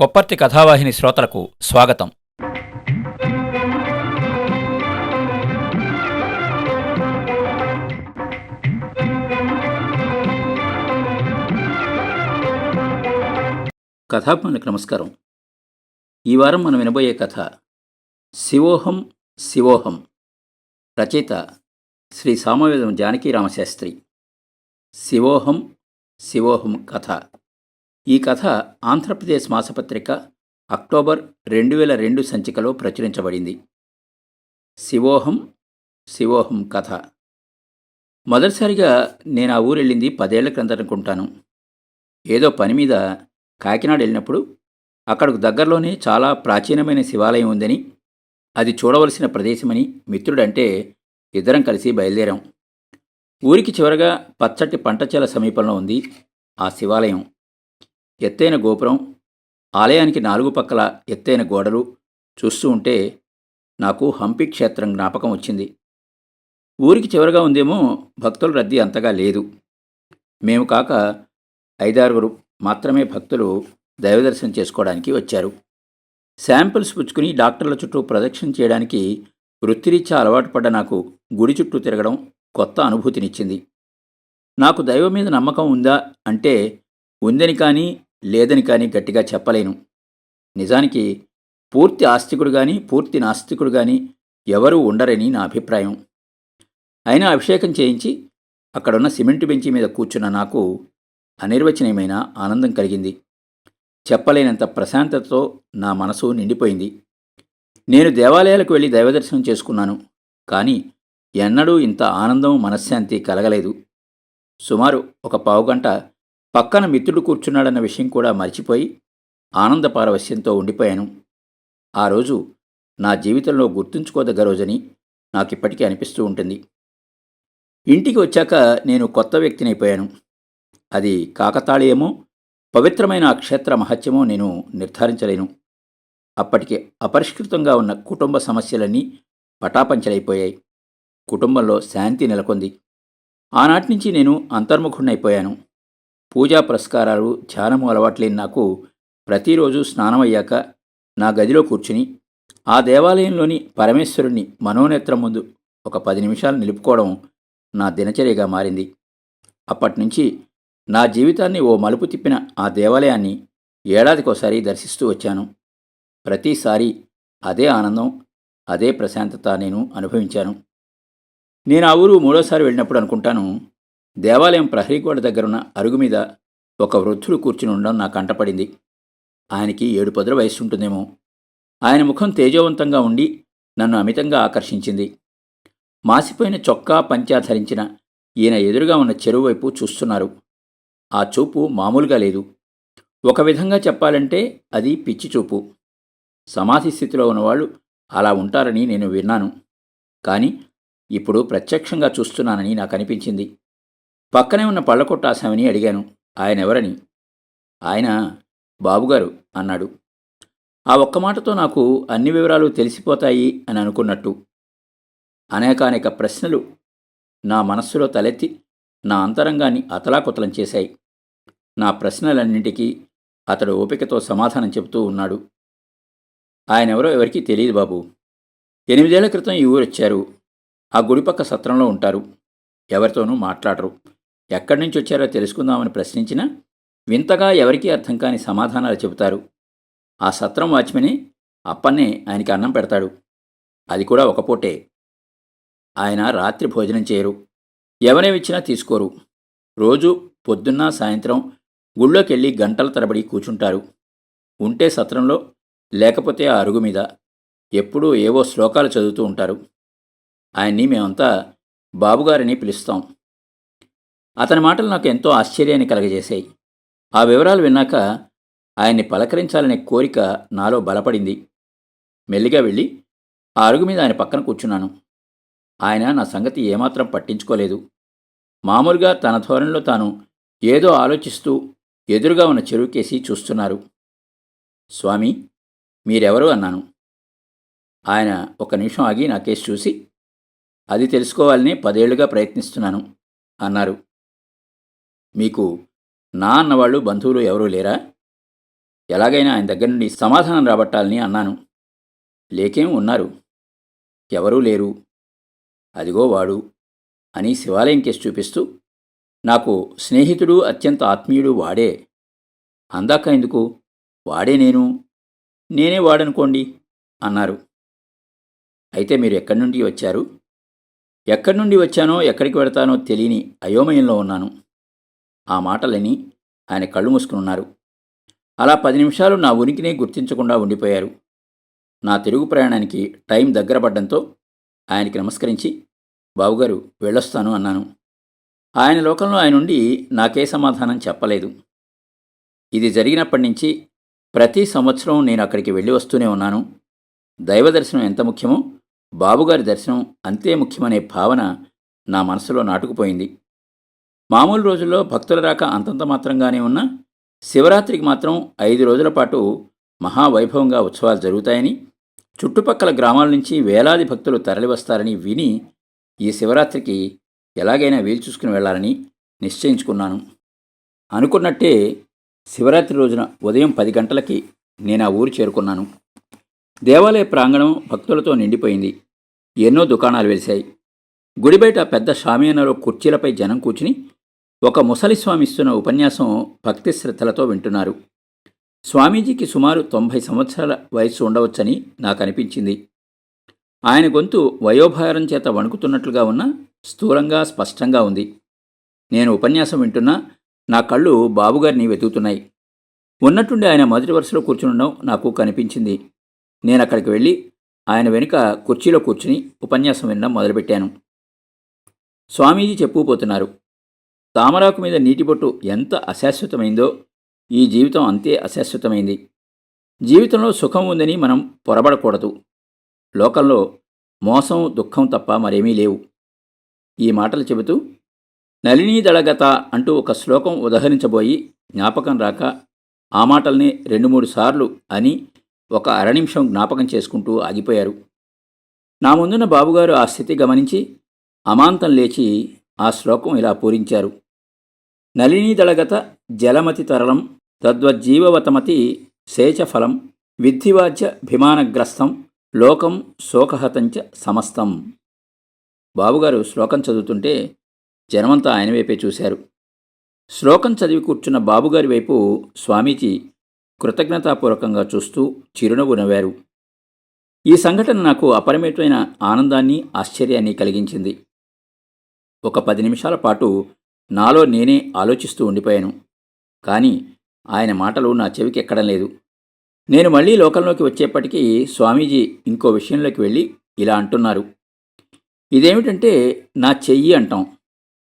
కొప్పర్తి కథావాహిని శ్రోతలకు స్వాగతం. కథాభిమానికి నమస్కారం. ఈ వారం మనం వినబోయే కథ శివోహం శివోహం. రచయిత శ్రీ సామవేదం జానకీ రామశాస్త్రి. శివోహం శివోహం కథ. ఈ కథ ఆంధ్రప్రదేశ్ మాసపత్రిక అక్టోబర్ రెండు వేల రెండు సంచికలో ప్రచురించబడింది. శివోహం శివోహం కథ. మొదటిసారిగా నేను ఆ ఊరెళ్ళింది పదేళ్ళ క్రిందట అనుకుంటాను ఏదో పని మీద కాకినాడ వెళ్ళినప్పుడు అక్కడకు దగ్గరలోనే చాలా ప్రాచీనమైన శివాలయం ఉందని అది చూడవలసిన ప్రదేశమని మిత్రుడంటే ఇద్దరం కలిసి బయలుదేరాం. ఊరికి చివరగా పచ్చటి పంటచేల సమీపంలో ఉంది ఆ శివాలయం. ఎత్తైన గోపురం ఆలయానికి నాలుగు పక్కల ఎత్తైన గోడలు చూస్తూ ఉంటే నాకు హంపి క్షేత్రం జ్ఞాపకం వచ్చింది. ఊరికి చివరగా ఉందేమో భక్తుల రద్దీ అంతగా లేదు. మేము కాక ఐదారుగురు మాత్రమే భక్తులు దైవదర్శనం చేసుకోవడానికి వచ్చారు. శాంపిల్స్ పుచ్చుకుని డాక్టర్ల చుట్టూ ప్రదక్షిణ చేయడానికి వృత్తిరీత్యా అలవాటు పడ్డ నాకు గుడి చుట్టూ తిరగడం కొత్త అనుభూతినిచ్చింది. నాకు దైవం మీద నమ్మకం ఉందా అంటే ఉందని కానీ లేదని కానీ గట్టిగా చెప్పలేను. నిజానికి పూర్తి ఆస్తికుడు కానీ పూర్తి నాస్తికుడు కానీ ఎవరూ ఉండరని నా అభిప్రాయం. అయినా అభిషేకం చేయించి అక్కడున్న సిమెంట్ బెంచి మీద కూర్చున్న నాకు అనిర్వచనీయమైన ఆనందం కలిగింది. చెప్పలేనంత ప్రశాంతతతో నా మనసు నిండిపోయింది. నేను దేవాలయాలకు వెళ్ళి దైవదర్శనం చేసుకున్నాను కానీ ఎన్నడూ ఇంత ఆనందం మనశ్శాంతి కలగలేదు. సుమారు ఒక పావుగంట పక్కన మిత్రుడు కూర్చున్నాడన్న విషయం కూడా మర్చిపోయి ఆనంద పారవశ్యంతో ఉండిపోయాను. ఆ రోజు నా జీవితంలో గుర్తుంచుకోదగ్గ రోజని నాకిప్పటికీ అనిపిస్తూ ఉంటుంది. ఇంటికి వచ్చాక నేను కొత్త వ్యక్తినైపోయాను అది కాకతాళీయమో పవిత్రమైన ఆ క్షేత్ర మహత్యమో నేను నిర్ధారించలేను. అప్పటికి అపరిష్కృతంగా ఉన్న కుటుంబ సమస్యలన్నీ పటాపంచలైపోయాయి. కుటుంబంలో శాంతి నెలకొంది. ఆనాటి నుంచి నేను అంతర్ముఖుణ్ణైపోయాను పూజా పురస్కారాలు ధ్యానము అలవాట్లేని నాకు ప్రతిరోజు స్నానం అయ్యాక నా గదిలో కూర్చుని ఆ దేవాలయంలోని పరమేశ్వరుణ్ణి మనోనేత్రం ముందు ఒక పది నిమిషాలు నిలుపుకోవడం నా దినచర్యగా మారింది. అప్పటినుంచి నా జీవితాన్ని ఓ మలుపు తిప్పిన ఆ దేవాలయాన్ని ఏడాదికోసారి దర్శిస్తూ వచ్చాను. ప్రతిసారి అదే ఆనందం అదే ప్రశాంతత నేను అనుభవించాను. నేను ఆ ఊరు మూడోసారి వెళ్ళినప్పుడు అనుకుంటాను దేవాలయం ప్రహరీ గోడ దగ్గరున్న అరుగు మీద ఒక వృద్ధుడు కూర్చుని ఉండడం నాకు కంటపడింది ఆయనకి ఏడు పదుల వయస్సు ఉంటుందేమో ఆయన ముఖం తేజోవంతంగా ఉండి నన్ను అమితంగా ఆకర్షించింది. మాసిపోయిన చొక్కా పంచా ధరించిన ఈయన ఎదురుగా ఉన్న చెరువు వైపు చూస్తున్నారు. ఆ చూపు మామూలుగా లేదు. ఒక విధంగా చెప్పాలంటే అది పిచ్చి చూపు. సమాధి స్థితిలో ఉన్నవాళ్ళు అలా ఉంటారని నేను విన్నాను. కానీ ఇప్పుడు ప్రత్యక్షంగా చూస్తున్నానని నాకు అనిపించింది. పక్కనే ఉన్న పళ్ళకొట్టాసామని అడిగాను. ఆయన ఎవరని ఆయన బాబుగారు అన్నాడు. ఆ ఒక్క మాటతో నాకు అన్ని వివరాలు తెలిసిపోతాయి అని అనుకున్నట్టు. అనేకానేక ప్రశ్నలు నా మనస్సులో తలెత్తి నా అంతరంగాన్ని అతలాకుతలం చేశాయి. నా ప్రశ్నలన్నింటికీ అతడు ఓపికతో సమాధానం చెబుతూ ఉన్నాడు. ఆయనెవరో ఎవరికీ తెలియదు బాబు. ఎనిమిదేళ్ళ క్రితం ఈ ఊరు వచ్చారు ఆ గుడిపక్క సత్రంలో ఉంటారు. ఎవరితోనూ మాట్లాడరు. ఎక్కడి నుంచి వచ్చారో తెలుసుకుందామని ప్రశ్నించినా వింతగా ఎవరికీ అర్థం కాని సమాధానాలు చెబుతారు. ఆ సత్రం వాచ్మెనే అప్పన్నే ఆయనకి అన్నం పెడతాడు. అది కూడా ఒక పూటే. ఆయన రాత్రి భోజనం చేయరు. ఎవరేమిచ్చినా తీసుకోరు. రోజు పొద్దున్న సాయంత్రం గుళ్ళోకెళ్ళి గంటల తరబడి కూర్చుంటారు. ఉంటే సత్రంలో లేకపోతే ఆ అరుగు మీద ఎప్పుడూ ఏవో శ్లోకాలు చదువుతూ ఉంటారు. ఆయన్ని మేమంతా బాబుగారిని పిలుస్తాం. అతని మాటలు నాకు ఎంతో ఆశ్చర్యాన్ని కలగజేశాయి. ఆ వివరాలు విన్నాక ఆయన్ని పలకరించాలనే కోరిక నాలో బలపడింది. మెల్లిగా వెళ్ళి ఆ అరుగు మీద ఆయన పక్కన కూర్చున్నాను. ఆయన నా సంగతి ఏమాత్రం పట్టించుకోలేదు. మామూలుగా తన ధోరణిలో తాను ఏదో ఆలోచిస్తూ ఎదురుగా ఉన్న చెరువుకేసి చూస్తున్నారు. స్వామి మీరెవరు? అన్నాను. ఆయన ఒక నిమిషం ఆగి నా కేసు చూసి అది తెలుసుకోవాలని పదేళ్ళుగా ప్రయత్నిస్తున్నాను అన్నారు. మీకు నా అన్నవాళ్ళు బంధువులు ఎవరూ లేరా? ఎలాగైనా ఆయన దగ్గర నుండి సమాధానం రాబట్టాలని అన్నాను. లేకేం ఉన్నారు? ఎవరూ లేరు. అదిగో వాడు అని శివాలయం కేసు చూపిస్తూ నాకు స్నేహితుడు అత్యంత ఆత్మీయుడు వాడే. అందాక ఎందుకు వాడే నేను. నేనే వాడనుకోండి అన్నారు. అయితే మీరు ఎక్కడి నుండి వచ్చారు? ఎక్కడి నుండి వచ్చానో ఎక్కడికి వెడతానో తెలియని అయోమయంలో ఉన్నాను. ఆ మాటలని ఆయన కళ్ళు మూసుకునున్నారు. అలా పది నిమిషాలు నా ఉనికినే గుర్తించకుండా ఉండిపోయారు. నా తిరుగు ప్రయాణానికి టైం దగ్గర పడ్డంతో ఆయనకి నమస్కరించి బావుగారు వెళ్ళొస్తాను అన్నాను. ఆయన లోకంలో ఆయన ఉండి నాకే సమాధానం చెప్పలేదు. ఇది జరిగినప్పటి నుంచి ప్రతి సంవత్సరం నేను అక్కడికి వెళ్ళి వస్తూనే ఉన్నాను. దైవ దర్శనం ఎంత ముఖ్యమో బాబుగారి దర్శనం అంతే ముఖ్యమనే భావన నా మనసులో నాటుకుపోయింది. మామూలు రోజుల్లో భక్తుల రాక అంతంత మాత్రంగానే ఉన్న శివరాత్రికి మాత్రం ఐదు రోజుల పాటు మహావైభవంగా ఉత్సవాలు జరుగుతాయని చుట్టుపక్కల గ్రామాల నుంచి వేలాది భక్తులు తరలివస్తారని విని ఈ శివరాత్రికి ఎలాగైనా వీలు చూసుకుని వెళ్ళాలని నిశ్చయించుకున్నాను. అనుకున్నట్టే శివరాత్రి రోజున ఉదయం పది గంటలకి నేను ఆ ఊరు చేరుకున్నాను. దేవాలయ ప్రాంగణం భక్తులతో నిండిపోయింది. ఎన్నో దుకాణాలు వెలిశాయి. గుడి బయట పెద్ద షామియానాలో కుర్చీలపై జనం కూర్చుని ఒక ముసలి స్వామి ఇస్తున్న ఉపన్యాసం భక్తి శ్రద్ధలతో వింటున్నారు. స్వామీజీకి సుమారు తొంభై సంవత్సరాల వయస్సు ఉండవచ్చని నాకు అనిపించింది ఆయన గొంతు వయోభారం చేత వణుకుతున్నట్లుగా ఉన్న స్థూలంగా స్పష్టంగా ఉంది. నేను ఉపన్యాసం వింటున్నా నా కళ్ళు బాబుగారిని వెతుకుతున్నాయి. ఉన్నట్టుండి ఆయన మొదటి వరుసలో కూర్చుండడం నాకు కనిపించింది. నేను అక్కడికి వెళ్ళి ఆయన వెనుక కుర్చీలో కూర్చుని ఉపన్యాసం వినడం మొదలుపెట్టాను. స్వామీజీ చెప్పుకుపోతున్నారు. తామరాకు మీద నీటిపొట్టు ఎంత అశాశ్వతమైందో ఈ జీవితం అంతే అశాశ్వతమైంది. జీవితంలో సుఖం ఉందని మనం పొరబడకూడదు. లోకంలో మోసం దుఃఖం తప్ప మరేమీ లేవు. ఈ మాటలు చెబుతూ నళినీదళగత అంటూ ఒక శ్లోకం ఉదహరించబోయి జ్ఞాపకం రాక ఆ మాటల్ని రెండు మూడు సార్లు అని ఒక అరనిమిషం జ్ఞాపకం చేసుకుంటూ ఆగిపోయారు. నా ముందున్న బాబుగారు ఆ స్థితి గమనించి అమాంతం లేచి ఆ శ్లోకం ఇలా పూరించారు. నళినీదళగత జలమతి తరళం తద్వజ్జీవవతమతి శేషఫలం విద్ధివాజ్య భిమానగ్రస్తం లోకం శోకహతంచ సమస్తం. బాబుగారు శ్లోకం చదువుతుంటే జనమంతా ఆయన వైపే చూశారు. శ్లోకం చదివి కూర్చున్న బాబుగారి వైపు స్వామీజీ కృతజ్ఞతాపూర్వకంగా చూస్తూ చిరునవ్వు నవ్వారు. ఈ సంఘటన నాకు అపరిమితమైన ఆనందాన్ని ఆశ్చర్యాన్ని కలిగించింది. ఒక పది నిమిషాల పాటు నాలో నేనే ఆలోచిస్తూ ఉండిపోయాను. కానీ ఆయన మాటలు నా చెవికి ఎక్కడం లేదు. నేను మళ్ళీ లోకంలోకి వచ్చేప్పటికీ స్వామీజీ ఇంకో విషయంలోకి వెళ్ళి ఇలా అంటున్నారు. ఇదేమిటంటే నా చెయ్యి అంటాం.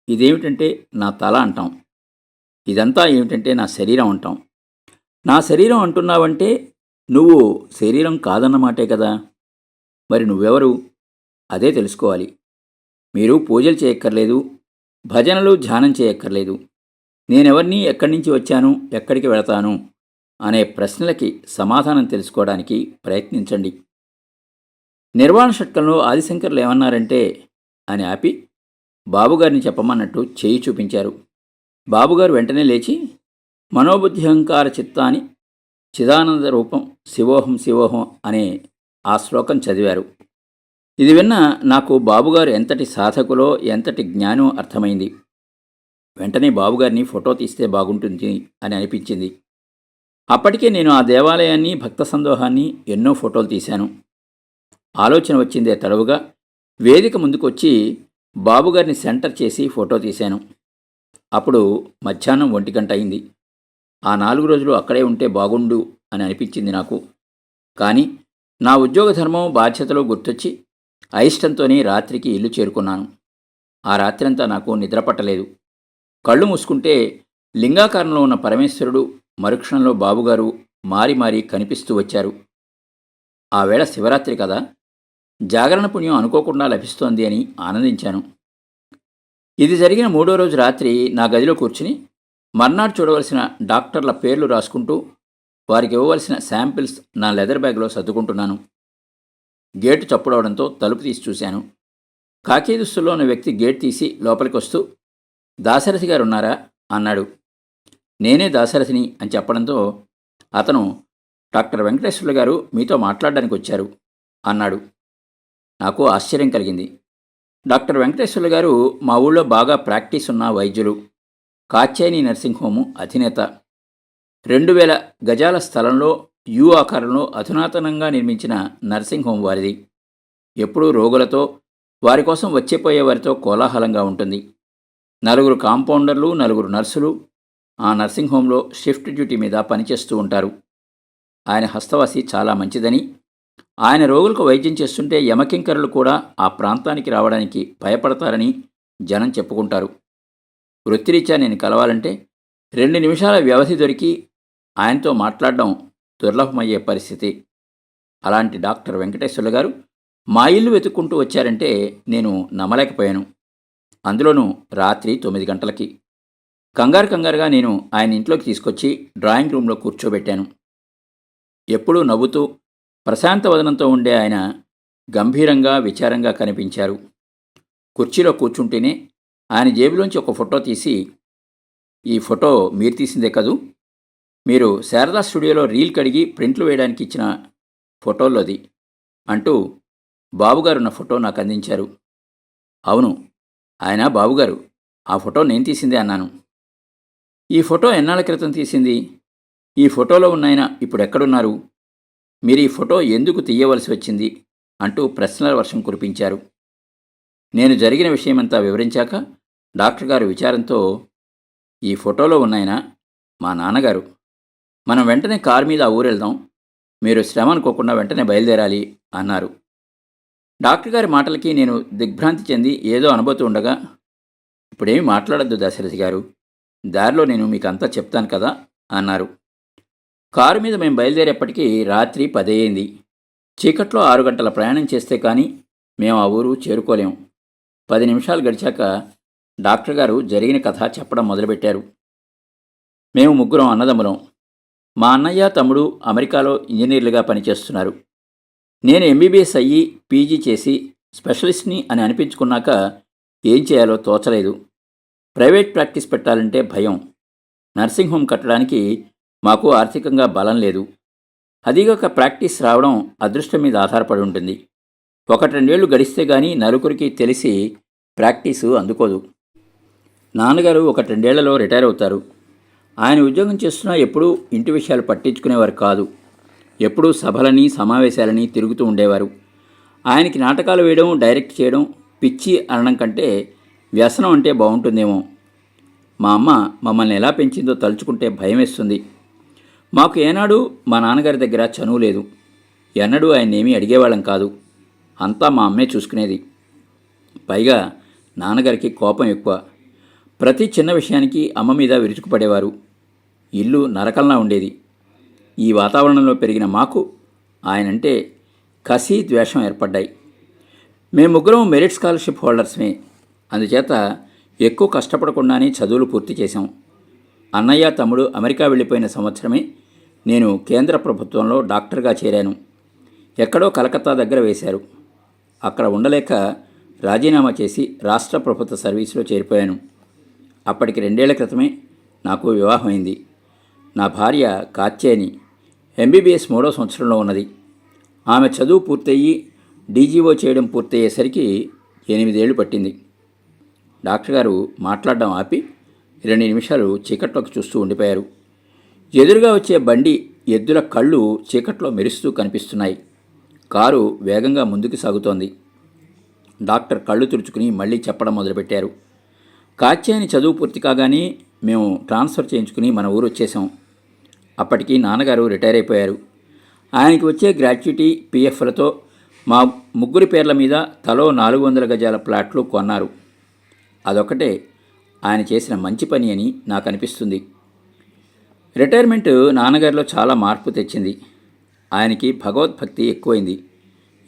ఇదేమిటంటే నా తల అంటాం. ఇదంతా ఏమిటంటే నా శరీరం అంటాం. నా శరీరం అంటున్నావంటే నువ్వు శరీరం కాదన్నమాటే కదా. మరి నువ్వెవరు? అదే తెలుసుకోవాలి. మీరు పూజలు చేయక్కర్లేదు భజనలు ధ్యానం చేయక్కర్లేదు. నేనెవరిని ఎక్కడి నుంచి వచ్చాను ఎక్కడికి వెళతాను అనే ప్రశ్నలకి సమాధానం తెలుసుకోవడానికి ప్రయత్నించండి. నిర్వాణ షట్కంలో ఆదిశంకర్లు ఏమన్నారంటే అని ఆపి బాబుగారిని చెప్పమన్నట్టు చేయి చూపించారు. బాబుగారు వెంటనే లేచి మనోబుద్ధిహంకార చిత్తాని చిదానంద రూపం శివోహం శివోహం అనే ఆ శ్లోకం చదివారు. ఇది విన్న నాకు బాబుగారు ఎంతటి సాధకులో ఎంతటి జ్ఞానం అర్థమైంది. వెంటనే బాబుగారిని ఫోటో తీస్తే బాగుంటుంది అని అనిపించింది. అప్పటికే నేను ఆ దేవాలయాన్ని భక్త సందోహాన్ని ఎన్నో ఫోటోలు తీశాను. ఆలోచన వచ్చిందే తడవుగా వేదిక ముందుకొచ్చి బాబుగారిని సెంటర్ చేసి ఫోటో తీశాను. అప్పుడు మధ్యాహ్నం ఒంటి గంట అయింది. ఆ నాలుగు రోజులు అక్కడే ఉంటే బాగుండు అని అనిపించింది నాకు. కానీ నా ఉద్యోగ ధర్మం బాధ్యతలు గుర్తొచ్చి అయిష్టంతోనే రాత్రికి ఇల్లు చేరుకున్నాను. ఆ రాత్రంతా నాకు నిద్రపట్టలేదు కళ్ళు మూసుకుంటే లింగాకారంలో ఉన్న పరమేశ్వరుడు మరుక్షణంలో బాబుగారు మారి మారి కనిపిస్తూ వచ్చారు. ఆ వేళ శివరాత్రి కదా? జాగరణ పుణ్యం అనుకోకుండా లభిస్తోంది అని ఆనందించాను. ఇది జరిగిన మూడో రోజు రాత్రి నా గదిలో కూర్చుని మర్నాడు చూడవలసిన డాక్టర్ల పేర్లు రాసుకుంటూ వారికి ఇవ్వవలసిన శాంపిల్స్ నా లెదర్ బ్యాగ్లో సర్దుకుంటున్నాను. గేటు చప్పుడవడంతో తలుపు తీసి చూశాను. కాకీ దుస్తుల్లో ఉన్న వ్యక్తి గేట్ తీసి లోపలికి వస్తూ దాశరథి గారు ఉన్నారా అన్నాడు. నేనే దాశరథిని అని చెప్పడంతో అతను డాక్టర్ వెంకటేశ్వర్లు గారు మీతో మాట్లాడడానికి వచ్చారు అన్నాడు. నాకు ఆశ్చర్యం కలిగింది. డాక్టర్ వెంకటేశ్వర్లు గారు మా ఊళ్ళో బాగా ప్రాక్టీస్ ఉన్న వైద్యులు. కాచేని నర్సింగ్ హోము అధినేత. రెండు వేల గజాల స్థలంలో యు ఆకారంలో అధునాతనంగా నిర్మించిన నర్సింగ్ హోం వారిది. ఎప్పుడూ రోగులతో వారి కోసం వచ్చేపోయే వారితో కోలాహలంగా ఉంటుంది. నలుగురు కాంపౌండర్లు నలుగురు నర్సులు ఆ నర్సింగ్ హోంలో షిఫ్ట్ డ్యూటీ మీద పనిచేస్తూ ఉంటారు. ఆయన హస్తవాసి చాలా మంచిదని ఆయన రోగులకు వైద్యం చేస్తుంటే యమకింకరులు కూడా ఆ ప్రాంతానికి రావడానికి భయపడతారని జనం చెప్పుకుంటారు. వృత్తిరీత్యా నేను కలవాలంటే రెండు నిమిషాల వ్యవధి దొరికి ఆయనతో మాట్లాడడం దుర్లభమయ్యే పరిస్థితి. అలాంటి డాక్టర్ వెంకటేశ్వర్లు గారు మా ఇల్లు వెతుక్కుంటూ వచ్చారంటే నేను నమ్మలేకపోయాను. అందులోనూ రాత్రి తొమ్మిది గంటలకి. కంగారు కంగారుగా నేను ఆయన ఇంట్లోకి తీసుకొచ్చి డ్రాయింగ్ రూమ్లో కూర్చోబెట్టాను. ఎప్పుడూ నవ్వుతూ ప్రశాంత వదనంతో ఉండే ఆయన గంభీరంగా విచారంగా కనిపించారు. కుర్చీలో కూర్చుంటేనే ఆయన జేబులోంచి ఒక ఫోటో తీసి ఈ ఫోటో మీరు తీసిందే కదూ? మీరు శారదా స్టూడియోలో రీల్ కడిగి ప్రింట్లు వేయడానికి ఇచ్చిన ఫోటోల్లోది అంటూ బాబుగారున్న ఫోటో నాకు అందించారు. అవును ఆయన బాబుగారు ఆ ఫోటో నేను తీసిందే అన్నాను. ఈ ఫోటో ఎన్నాళ్ళ క్రితం తీసింది? ఈ ఫోటోలో ఉన్నాయన ఇప్పుడు ఎక్కడున్నారు? మీరు ఈ ఫోటో ఎందుకు తీయవలసి వచ్చింది? అంటూ ప్రశ్నల వర్షం కురిపించారు. నేను జరిగిన విషయమంతా వివరించాక డాక్టర్ గారు విచారంతో ఈ ఫోటోలో ఉన్నాయన మా నాన్నగారు మనం వెంటనే కారు మీద ఆ ఊరెళ్దాం. మీరు శ్రమ అనుకోకుండా వెంటనే బయలుదేరాలి అన్నారు. డాక్టర్ గారి మాటలకి నేను దిగ్భ్రాంతి చెంది ఏదో అనుభూతి ఉండగా ఇప్పుడేమి మాట్లాడద్దు దశరథి గారు. దారిలో నేను మీకు అంతా చెప్తాను కదా అన్నారు. కారు మీద మేము బయలుదేరేప్పటికీ రాత్రి పదయ్యింది చీకట్లో ఆరు గంటల ప్రయాణం చేస్తే కానీ మేము ఆ ఊరు చేరుకోలేం. పది నిమిషాలు గడిచాక డాక్టర్ గారు జరిగిన కథ చెప్పడం మొదలుపెట్టారు. మేము ముగ్గురం అన్నదమ్ములం. మా అన్నయ్య తమ్ముడు అమెరికాలో ఇంజనీర్లుగా పనిచేస్తున్నారు. నేను ఎంబీబీఎస్ అయ్యి పీజీ చేసి స్పెషలిస్ట్ని అని అనిపించుకున్నాక ఏం చేయాలో తోచలేదు. ప్రైవేట్ ప్రాక్టీస్ పెట్టాలంటే భయం. నర్సింగ్ హోమ్ కట్టడానికి మాకు ఆర్థికంగా బలం లేదు. అదిగాక ప్రాక్టీస్ రావడం అదృష్టం మీద ఆధారపడి ఉంటుంది. ఒకటి రెండేళ్ళు గడిస్తే కానీ నలుగురికి తెలిసి ప్రాక్టీసు అందుకోదు. నాన్నగారు ఒక రెండేళ్ళలో రిటైర్ అవుతారు. ఆయన ఉద్యోగం చేస్తున్నా ఎప్పుడూ ఇంటి విషయాలు పట్టించుకునేవారు కాదు. ఎప్పుడూ సభలని సమావేశాలని తిరుగుతూ ఉండేవారు. ఆయనకి నాటకాలు వేయడం డైరెక్ట్ చేయడం పిచ్చి అనడం కంటే వ్యసనం అంటే బాగుంటుందేమో. మా అమ్మ మమ్మల్ని ఎలా పెంచిందో తలుచుకుంటే భయం వేస్తుంది మాకు ఏనాడు మా నాన్నగారి దగ్గర చనువు లేదు. ఎన్నడూ ఏమీ అడిగేవాళ్ళం కాదు. అంతా మా అమ్మే చూసుకునేది. పైగా నాన్నగారికి కోపం ఎక్కువ. ప్రతి చిన్న విషయానికి అమ్మ మీద విరుచుకుపడేవారు. ఇల్లు నరకల్లా ఉండేది. ఈ వాతావరణంలో పెరిగిన మాకు ఆయనంటే కసి ద్వేషం ఏర్పడ్డాయి. మేము ముగ్గురం మెరిట్ స్కాలర్షిప్ హోల్డర్స్మే. అందుచేత ఎక్కువ కష్టపడకుండానే చదువులు పూర్తి చేశాం. అన్నయ్య తమ్ముడు అమెరికా వెళ్ళిపోయిన సంవత్సరమే నేను కేంద్ర ప్రభుత్వంలో డాక్టర్గా చేరాను. ఎక్కడో కలకత్తా దగ్గర వేశారు. అక్కడ ఉండలేక రాజీనామా చేసి రాష్ట్ర ప్రభుత్వ సర్వీసులో చేరిపోయాను. అప్పటికి రెండేళ్ళ క్రితమే నాకు వివాహమైంది. నా భార్య కాత్యాని ఎంబీబీఎస్ మూడో సంవత్సరంలో ఉన్నది. ఆమె చదువు పూర్తయ్యి డీజీఓ చేయడం పూర్తయ్యేసరికి ఎనిమిదేళ్ళు పట్టింది. డాక్టర్ గారు మాట్లాడడం ఆపి రెండు నిమిషాలు చీకట్లోకి చూస్తూ ఉండిపోయారు. ఎదురుగా వచ్చే బండి ఎద్దుల కళ్ళు చీకట్లో మెరుస్తూ కనిపిస్తున్నాయి. కారు వేగంగా ముందుకు సాగుతోంది. డాక్టర్ కళ్ళు తుడుచుకుని మళ్ళీ చెప్పడం మొదలుపెట్టారు. కాత్యాయని చదువు పూర్తి కాగానే మేము ట్రాన్స్ఫర్ చేయించుకుని మన ఊరు వచ్చేసాం అప్పటికి నాన్నగారు రిటైర్ అయిపోయారు. ఆయనకి వచ్చే గ్రాట్యుటీ పిఎఫ్లతో మా ముగ్గురి పేర్ల మీద తలో నాలుగు వందల గజాల ప్లాట్లు కొన్నారు. అదొకటే ఆయన చేసిన మంచి పని అని నాకు అనిపిస్తుంది. రిటైర్మెంట్ నాన్నగారిలో చాలా మార్పు తెచ్చింది. ఆయనకి భగవద్భక్తి ఎక్కువైంది.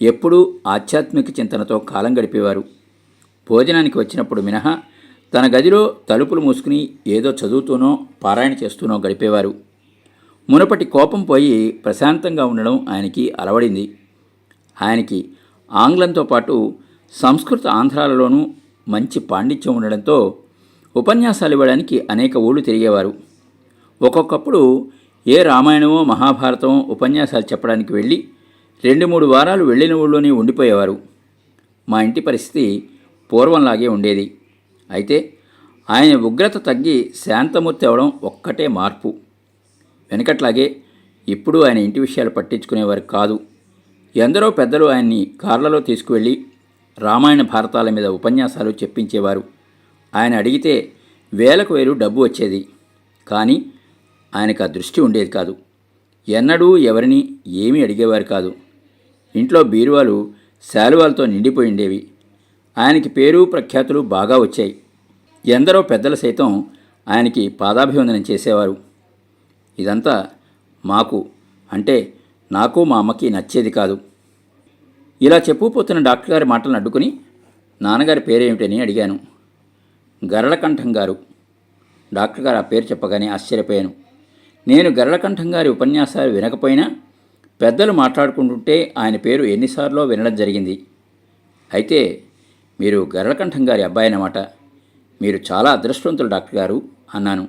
ఎప్పుడూ ఆధ్యాత్మిక చింతనతో కాలం గడిపేవారు. భోజనానికి వచ్చినప్పుడు మినహా తన గదిలో తలుపులు మూసుకుని ఏదో చదువుతూనో పారాయణ చేస్తూనో గడిపేవారు. మునపటి కోపం పోయి ప్రశాంతంగా ఉండడం ఆయనకి అలవడింది. ఆయనకి ఆంగ్లంతో పాటు సంస్కృత ఆంధ్రాలలోనూ మంచి పాండిత్యం ఉండడంతో ఉపన్యాసాలు ఇవ్వడానికి అనేక ఊళ్ళు తిరిగేవారు. ఒక్కొక్కప్పుడు ఏ రామాయణమో మహాభారతమో ఉపన్యాసాలు చెప్పడానికి వెళ్ళి రెండు మూడు వారాలు వెళ్ళిన ఊళ్ళోనే ఉండిపోయేవారు. మా ఇంటి పరిస్థితి పూర్వంలాగే ఉండేది. అయితే ఆయన ఉగ్రత తగ్గి శాంతమూర్తి అవడం ఒక్కటే మార్పు. వెనకట్లాగే ఇప్పుడు ఆయన ఇంటి విషయాలు పట్టించుకునేవారు కాదు. ఎందరో పెద్దలు ఆయన్ని కార్లలో తీసుకువెళ్ళి రామాయణ భారతాల మీద ఉపన్యాసాలు చెప్పించేవారు. ఆయన అడిగితే వేలకు వేలు డబ్బు వచ్చేది. కానీ ఆయనకు ఆ దృష్టి ఉండేది కాదు. ఎన్నడూ ఎవరిని ఏమీ అడిగేవారు కాదు. ఇంట్లో బీరువాలు శాలువాలతో నిండిపోయి ఉండేవి. ఆయనకి పేరు ప్రఖ్యాతులు బాగా వచ్చాయి. ఎందరో పెద్దలు సైతం ఆయనకి పాదాభివందనం చేసేవారు. ఇదంతా మాకు అంటే నాకు మా అమ్మకి నచ్చేది కాదు. ఇలా చెప్పుపోతున్న డాక్టర్ గారి మాటలను అడ్డుకుని నాన్నగారి పేరేమిటని అడిగాను. గరళకంఠం గారు. డాక్టర్ గారు ఆ పేరు చెప్పగానే ఆశ్చర్యపోయాను. నేను గరళకంఠం గారి ఉపన్యాసాలు వినకపోయినా పెద్దలు మాట్లాడుకుంటుంటే ఆయన పేరు ఎన్నిసార్లో వినడం జరిగింది. అయితే మీరు గరళకంఠం గారి అబ్బాయి అన్నమాట మీరు చాలా అదృష్టవంతులు డాక్టర్ గారు అన్నాను.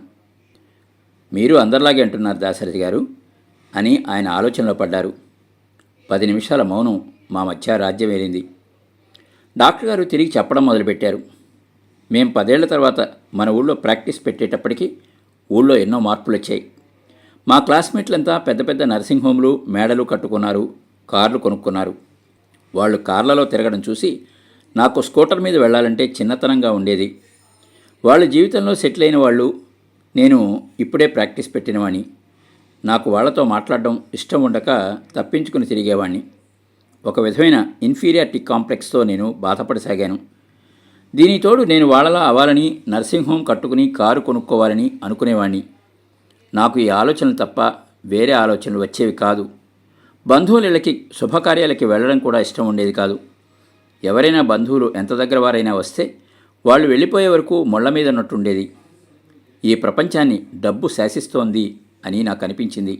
మీరు అందరిలాగే అంటున్నారు దాశరథి గారు అని ఆయన ఆలోచనలో పడ్డారు. పది నిమిషాల మౌనం మా మధ్య రాజ్యం డాక్టర్ గారు తిరిగి చెప్పడం మొదలుపెట్టారు. మేం పదేళ్ళ తర్వాత మన ఊళ్ళో ప్రాక్టీస్ పెట్టేటప్పటికి ఊళ్ళో ఎన్నో మార్పులు వచ్చాయి మా క్లాస్మేట్లంతా పెద్ద పెద్ద నర్సింగ్ హోమ్లు మేడలు కట్టుకున్నారు కార్లు కొనుక్కున్నారు. వాళ్ళు కార్లలో తిరగడం చూసి నాకు స్కూటర్ మీద వెళ్ళాలంటే చిన్నతనంగా ఉండేది. వాళ్ళ జీవితంలో సెటిల్ అయిన వాళ్ళు నేను ఇప్పుడే ప్రాక్టీస్ పెట్టినవాణ్ణి. నాకు వాళ్ళతో మాట్లాడడం ఇష్టం ఉండక తప్పించుకుని తిరిగేవాణ్ణి. ఒక విధమైన ఇన్ఫీరియారిటీ కాంప్లెక్స్తో నేను బాధపడసాగాను. దీని తోడు నేను వాళ్ళలా అవ్వాలని నర్సింగ్ హోమ్ కట్టుకుని కారు కొనుక్కోవాలని అనుకునేవాణ్ణి. నాకు ఈ ఆలోచనలు తప్ప వేరే ఆలోచనలు వచ్చేవి కాదు. బంధువులకి శుభకార్యాలకి వెళ్ళడం కూడా ఇష్టం ఉండేది కాదు. ఎవరైనా బంధువులు ఎంత దగ్గర వారైనా వస్తే వాళ్ళు వెళ్ళిపోయే వరకు మొళ్ళ మీద ఉన్నట్టుండేది. ఈ ప్రపంచాన్ని డబ్బు శాసిస్తోంది అని నాకు అనిపించింది.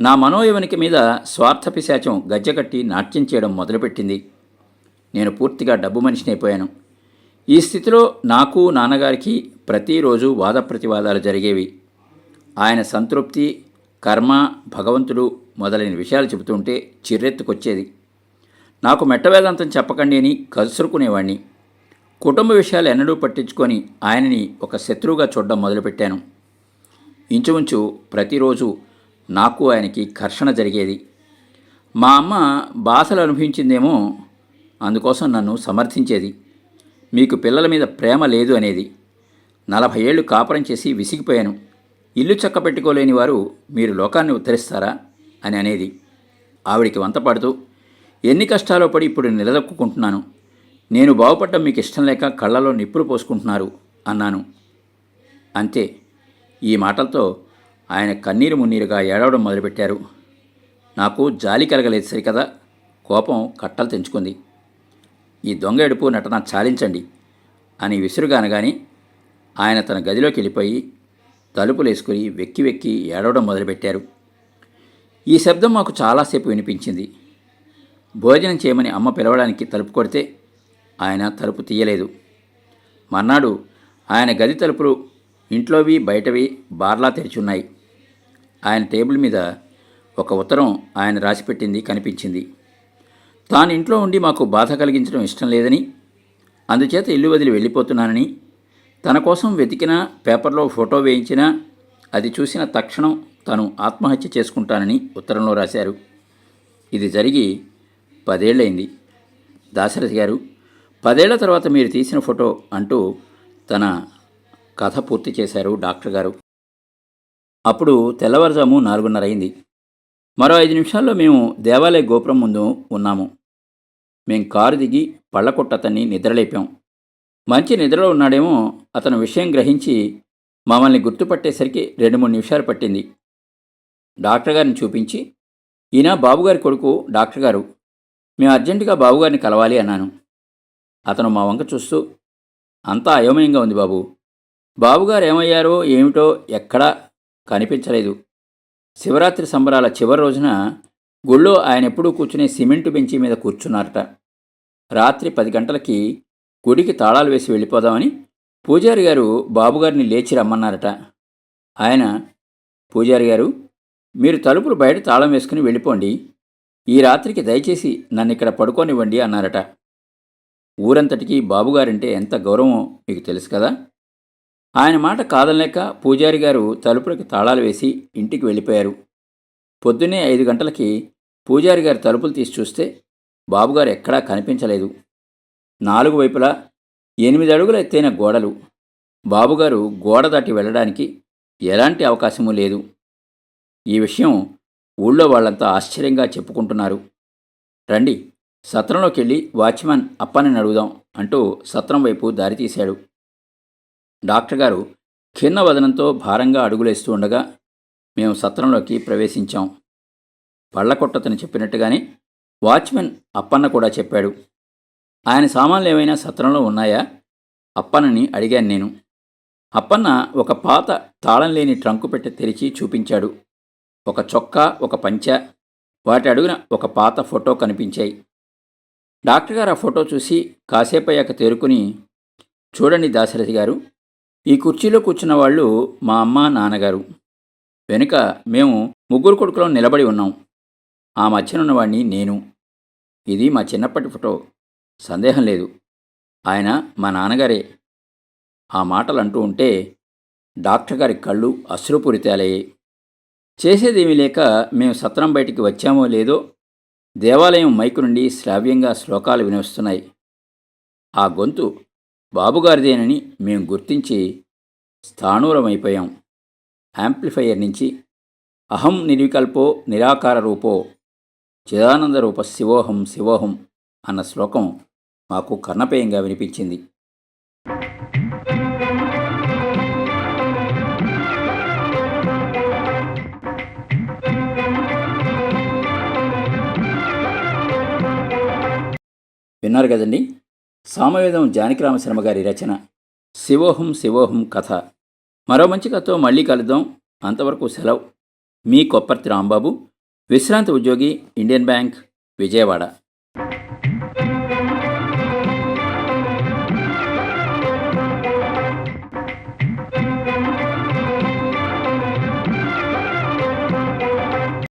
నా మనోయవనిక మీద స్వార్థ పిశాచం గజ్జకట్టి నాట్యం చేయడం మొదలుపెట్టింది. నేను పూర్తిగా డబ్బు మనిషిని అయిపోయాను. ఈ స్థితిలో నాకు నాన్నగారికి ప్రతిరోజు వాద ప్రతివాదాలు జరిగేవి. ఆయన సంతృప్తి కర్మ భగవంతుడు మొదలైన విషయాలు చెబుతుంటే చిర్రెత్తుకొచ్చేది. నాకు మెట్టవేదాంతం చెప్పకండి అని కసురుకునేవాణ్ణి. కుటుంబ విషయాలు ఎన్నడూ పట్టించుకొని ఆయనని ఒక శత్రువుగా చూడడం మొదలుపెట్టాను. ఇంచుమించు ప్రతిరోజు నాకు ఆయనకి ఘర్షణ జరిగేది. మా అమ్మ బాధలు అనుభవించిందేమో అందుకోసం నన్ను సమర్థించేది. మీకు పిల్లల మీద ప్రేమ లేదు అనేది. నలభై ఏళ్ళు కాపురం చేసి విసిగిపోయాను. ఇల్లు చక్క పెట్టుకోలేని వారు మీరు లోకాన్ని ఉద్ధరిస్తారా? అని అనేది ఆవిడికి వంతపడుతూ ఎన్ని కష్టాలు పడి ఇప్పుడు నిలదొక్కుంటున్నాను నేను బాగుపడ్డం మీకు ఇష్టం లేక కళ్ళలో నిప్పులు పోసుకుంటున్నారు అన్నాను. అంతే. ఈ మాటలతో ఆయన కన్నీరు మున్నీరుగా ఏడవడం మొదలుపెట్టారు. నాకు జాలి కలగలేదు సరికదా? కోపం కట్టలు తెంచుకుంది. ఈ దొంగ ఎడుపు నటన చాలించండి అని విసురుగానగాని ఆయన తన గదిలోకి వెళ్ళిపోయి తలుపులేసుకుని వెక్కి వెక్కి ఏడవడం మొదలుపెట్టారు. ఈ శబ్దం మాకు చాలాసేపు వినిపించింది. భోజనం చేయమని అమ్మ పిలవడానికి తలుపు కొడితే ఆయన తలుపు తీయలేదు. మర్నాడు ఆయన గది తలుపులు ఇంట్లోవి బయటవి బార్లా తెరిచున్నాయి. ఆయన టేబుల్ మీద ఒక ఉత్తరం ఆయన రాసిపెట్టింది కనిపించింది. తాను ఇంట్లో ఉండి మాకు బాధ కలిగించడం ఇష్టం లేదని అందుచేత ఇల్లు వదిలి వెళ్ళిపోతున్నానని తన కోసం వెతికినా పేపర్లో ఫోటో వేయించినా అది చూసిన తక్షణం తను ఆత్మహత్య చేసుకుంటానని ఉత్తరంలో రాశారు. ఇది జరిగి పదేళ్ళైంది దాశరథి గారు పదేళ్ళ తర్వాత మీరు తీసిన ఫోటో అంటూ తన కథ పూర్తి చేశారు డాక్టర్ గారు. అప్పుడు తెల్లవారుజాము నాలుగున్నర అయింది మరో ఐదు నిమిషాల్లో మేము దేవాలయ గోపురం ముందు ఉన్నాము. మేం కారు దిగి పళ్ళకొట్ట అతన్ని నిద్రలేపాం. మంచి నిద్రలో ఉన్నాడేమో అతను విషయం గ్రహించి మమ్మల్ని గుర్తుపట్టేసరికి రెండు మూడు నిమిషాలు పట్టింది. డాక్టర్ గారిని చూపించి ఈయన బాబుగారి కొడుకు డాక్టర్ గారు మేము అర్జెంటుగా బాబుగారిని కలవాలి అన్నాను. అతను మా వంక చూస్తూ అంతా అయోమయంగా ఉంది బాబు. బాబుగారు ఏమయ్యారో ఏమిటో ఎక్కడా కనిపించలేదు. శివరాత్రి సంబరాల చివరి రోజున గుళ్ళో ఆయన ఎప్పుడూ కూర్చునే సిమెంటు బెంచి మీద కూర్చున్నారట. రాత్రి పది గంటలకి గుడికి తాళాలు వేసి వెళ్ళిపోదామని పూజారి గారు బాబుగారిని లేచి రమ్మన్నారట. ఆయన పూజారి గారు మీరు తలుపులు బయట తాళం వేసుకుని వెళ్ళిపోండి. ఈ రాత్రికి దయచేసి నన్ను ఇక్కడ పడుకోనివ్వండి అన్నారట. ఊరంతటికీ బాబుగారంటే ఎంత గౌరవమో మీకు తెలుసు కదా? ఆయన మాట కాదనలేక పూజారి గారు తలుపులకి తాళాలు వేసి ఇంటికి వెళ్ళిపోయారు. పొద్దున్నే ఐదు గంటలకి పూజారి గారు తలుపులు తీసి చూస్తే బాబుగారు ఎక్కడా కనిపించలేదు. నాలుగు వైపులా ఎనిమిది అడుగుల ఎత్తైన గోడలు. బాబుగారు గోడ దాటి వెళ్ళడానికి ఎలాంటి అవకాశమూ లేదు. ఈ విషయం ఊళ్ళో వాళ్ళంతా ఆశ్చర్యంగా చెప్పుకుంటున్నారు. రండి సత్రంలోకి వెళ్ళి వాచ్మెన్ అప్పని అడుగుదాం అంటూ సత్రం వైపు దారి తీశాడు డాక్టర్ గారు ఖిన్న వదనంతో భారంగా అడుగులేస్తూ ఉండగా మేము సత్రంలోకి ప్రవేశించాం. పళ్ళకొట్టతను చెప్పినట్టుగానే వాచ్మెన్ అప్పన్న కూడా చెప్పాడు. ఆయన సామాన్లు ఏమైనా సత్రంలో ఉన్నాయా? అప్పన్నని అడిగాను నేను. అప్పన్న ఒక పాత తాళం లేని ట్రంకు పెట్టి తెరిచి చూపించాడు. ఒక చొక్కా ఒక పంచ వాటి అడుగున ఒక పాత ఫోటో కనిపించాయి. డాక్టర్ గారు ఆ ఫోటో చూసి కాసేపయ్యాక తేరుకుని చూడండి దాశరథి గారు ఈ కుర్చీలో కూర్చున్న వాళ్ళు మా అమ్మ నాన్నగారు. వెనుక మేము ముగ్గురు కొడుకులో నిలబడి ఉన్నాం. ఆ మధ్యనున్నవాడిని నేను. ఇది మా చిన్నప్పటి ఫోటో. సందేహం లేదు. ఆయన మా నాన్నగారే. ఆ మాటలు అంటూ ఉంటే డాక్టర్ గారి కళ్ళు అశ్రుపూరితాలయ్యాయి. చేసేదేమీ లేక మేము సత్రం బయటికి వచ్చామో లేదో దేవాలయం మైకు నుండి శ్రావ్యంగా శ్లోకాలు వినిపిస్తున్నాయి ఆ గొంతు బాబుగారిదేనని మేము గుర్తించి స్థాణూలమైపోయాం యాంప్లిఫైయర్ నుంచి అహం నిర్వికల్పో నిరాకార రూపో చిదానంద రూప శివోహం శివోహం అన్న శ్లోకం మాకు కర్ణపేయంగా వినిపించింది. విన్నారు కదండి? సామవేదం జానకిరామ శర్మ గారి రచన. శివోహం శివోహం కథ. మరో మంచి కథతో మళ్ళీ కలుద్దాం. అంతవరకు సెలవు. మీ కొప్పర్తి రాంబాబు విశ్రాంతి ఉద్యోగి ఇండియన్ బ్యాంక్ విజయవాడ.